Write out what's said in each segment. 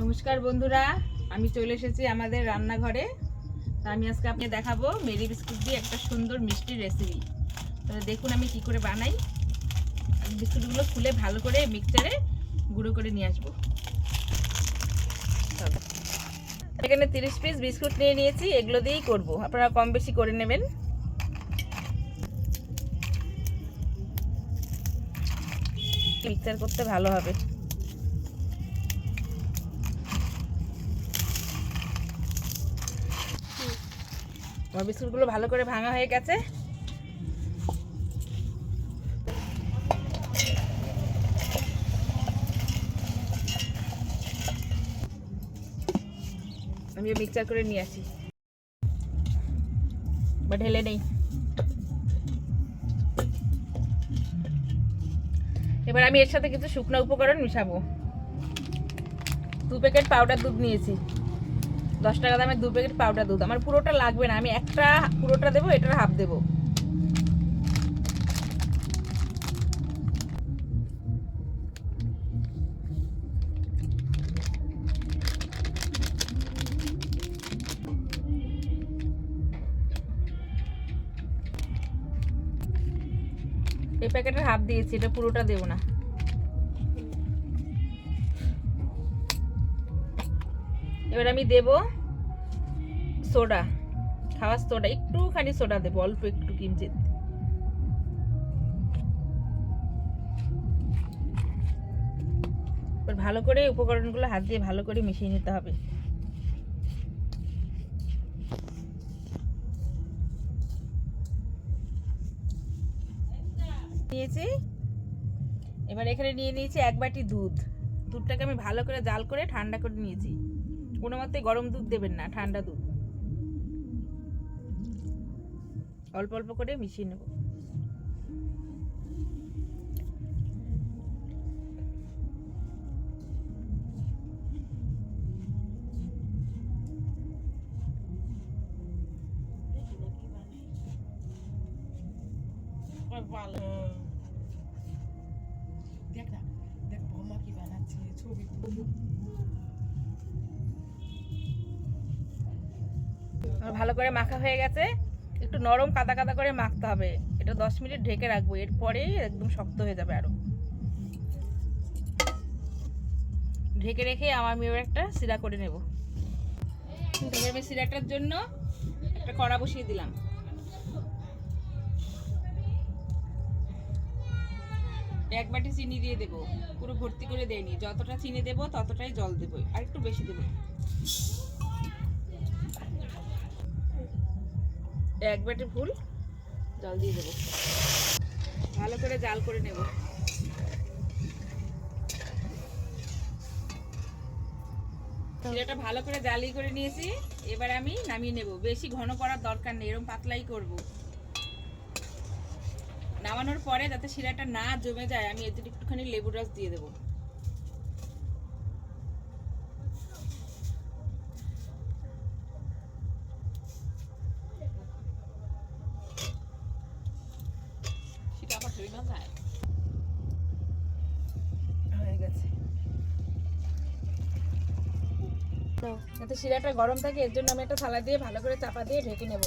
নমস্কার বন্ধুরা, আমি চলে এসেছি আমাদের রান্নাঘরে। তা আমি আজকে আপনি দেখাবো মেরি বিস্কুট দিয়ে একটা সুন্দর মিষ্টি রেসিপি তো দেখুন আমি কি করে বানাই। বিস্কুটগুলো খুলে ভালো করে মিক্সচারে গুঁড়ো করে নিয়ে আসব। এখানে তিরিশ পিস বিস্কুট নিয়ে নিয়েছি, এগুলো দিয়েই করব। আপনারা কম বেশি করে নেবেন। মিক্সচার করতে ভালো হবে। আমার বিস্কুটগুলো ভালো করে ভাঙা হয়ে গেছে। আমি মিক্সচার করে নিয়ে আসি। বা ঢেলে নেই। এবার আমি এর সাথে কিছু শুকনো উপকরণ মিশাবো। দু প্যাকেট পাউডার দুধ নিয়েছি। দশ টাকা দামের দু প্যাকেট পাউডার দুধ। আমার পুরোটা লাগবে না, আমি একটা পুরোটা দেবো, এটার হাফ দেবো। এই প্যাকেটের হাফ দিয়েছি, এটা পুরোটা দেবো না। এবার আমি দেব সোডা। খাওয়ার সোডা, একটুখানি সোডা দেবো, অল্প একটু এবার ভালো করে উপকরণগুলো হাত দিয়ে ভালো করে মিশিয়ে নিতে হবে। নিয়েছি। এবার এখানে নিয়ে নিয়েছি এক বাটি দুধ। দুধটাকে আমি ভালো করে জাল করে ঠান্ডা করে নিয়েছি। কোনো মতে গরম দুধ দেবেন না, ঠান্ডা দুধ। অল্প অল্প করে মিশিয়ে নেব। দেখ দেখ বৌমা কি বানাচ্ছে, ছবি করে মাখা হয়ে গেছে, একটু নরম কাদা কাদা করে মাখতে হবে। এটা দশ মিনিট ঢেকে রাখব, এরপরেই একদম শক্ত হয়ে যাবে আরও। ঢেকে রেখে আমার আমি এবার একটা সিরা করে নেব। আমি সিরাটার জন্য একটা কড়া বসিয়ে দিলাম। এক বাটি চিনি দিয়ে দেবো, পুরো ভর্তি করে দেয়নি। যতটা চিনি দেবো, ততটাই জল দেবো, আর একটু বেশি দেবো এক বাটি ফুল, জল দিয়ে দেবো। ভালো করে জাল করে নেব। এটা ভালো করে জালি করে নিয়েছি, এবার আমি নামিয়ে নেব। বেশি ঘন করার দরকার নেই এরকম পাতলাই করব। নামানোর পরে যাতে শিরাটা না জমে যায়, আমি এতে একটুখানি লেবু রস দিয়ে দেবো। আবার হয়ে গেছে। শিরাটা গরম থাকে, এর জন্য আমি একটা থালা দিয়ে ভালো করে চাপা দিয়ে ঢেকে নেব।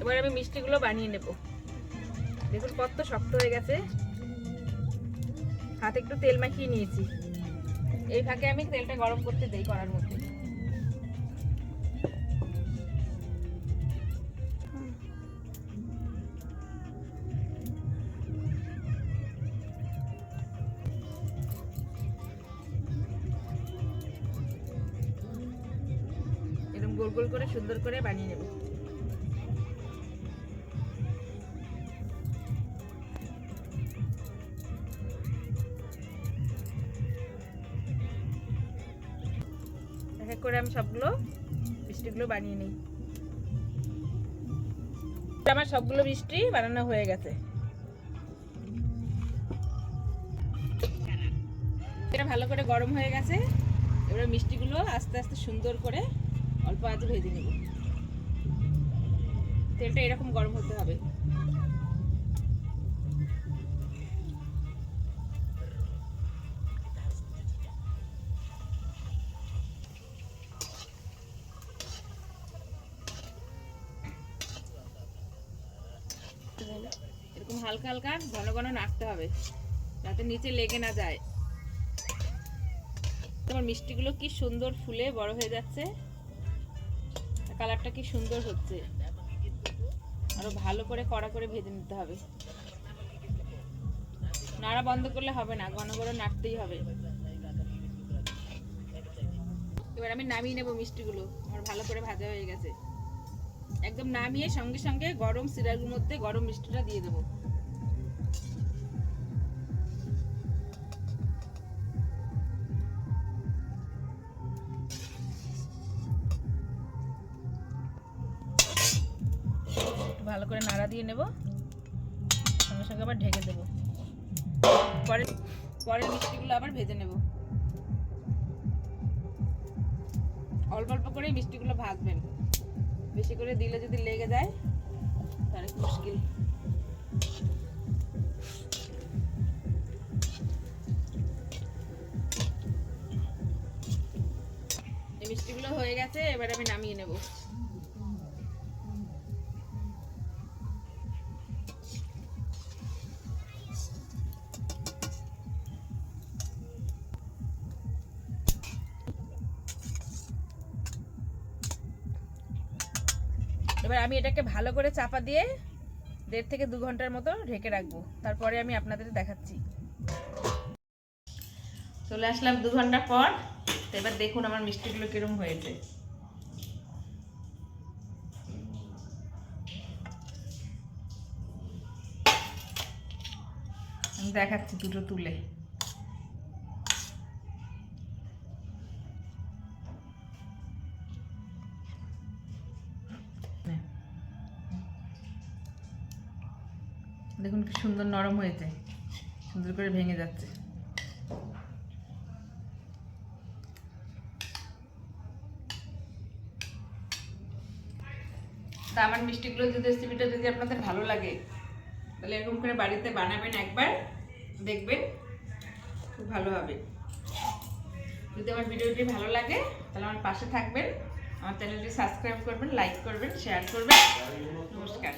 এবার আমি মিষ্টিগুলো বানিয়ে নেব। দেখুন, কত শক্ত হয়ে গেছে। হাতে একটু তেল মাখিয়ে নিয়েছি। এই ফাঁকে আমি তেলটা গরম করতে দেই করার মধ্যে। গোল গোল করে সুন্দর করে বানিয়ে নেব। এক করে আমি সবগুলো মিষ্টিগুলো বানিয়ে নিই। আমার সবগুলো মিষ্টি বানানো হয়ে গেছে। এটা ভালো করে গরম হয়ে গেছে। এবার মিষ্টিগুলো আস্তে আস্তে সুন্দর করে অল্প আঁচে ভেজে নেব। তেলটা এরকম গরম হতে হবে। এরকম হালকা হালকা ঘন ঘন নাড়তে হবে, যাতে নিচে লেগে না যায়। তোমার মিষ্টিগুলো কি সুন্দর ফুলে বড় হয়ে যাচ্ছে। কালারটা কি সুন্দর হচ্ছে। আরও ভালো করে কড়া করে ভেজে নিতে হবে। নাড়া বন্ধ করলে হবে না, ঘন ঘন নাড়তেই হবে। এবার আমি নামিয়ে নেব মিষ্টিগুলো, আমার ভালো করে ভাজা হয়ে গেছে। একদম নামিয়ে সঙ্গে সঙ্গে গরম সিরাগুলোর মধ্যে গরম মিষ্টিটা দিয়ে দেবো। ভালো করে নাড়া দিয়ে নেব। সঙ্গে সঙ্গে আবার ঢেকে দেবো। পরে পরের মিষ্টিগুলো আবার ভেজে নেব। অল্প অল্প করে মিষ্টিগুলো ভাজবেন। বেশি করে দিলে যদি লেগে যায়, তাহলে মুশকিল। মিষ্টিগুলো হয়ে গেছে, এবার আমি নামিয়ে নেব। এবার আমি এটাকে ভালো করে চাপা দিয়ে দেড় থেকে দু ঘণ্টার মতো ঢেকে রাখব। তারপরে আমি আপনাদের দেখাচ্ছি। চলে আসলাম দু ঘণ্টা পর। এবার দেখুন আমার মিষ্টিগুলো কিরম হয়েছে। দেখাচ্ছি দুটো তুলে। দেখুন কি সুন্দর নরম হয়েছে সুন্দর করে ভেঙে যাচ্ছে। তা আমার মিষ্টিগুলো যদি রেসিপিটা যদি আপনাদের ভালো লাগে, তাহলে এরকম করে বাড়িতে বানাবেন একবার, দেখবেন খুব ভালো হবে। যদি আমার ভিডিওটি ভালো লাগে, তাহলে আমার পাশে থাকবেন, আমার চ্যানেলটি সাবস্ক্রাইব করবেন, লাইক করবেন, শেয়ার করবেন। নমস্কার।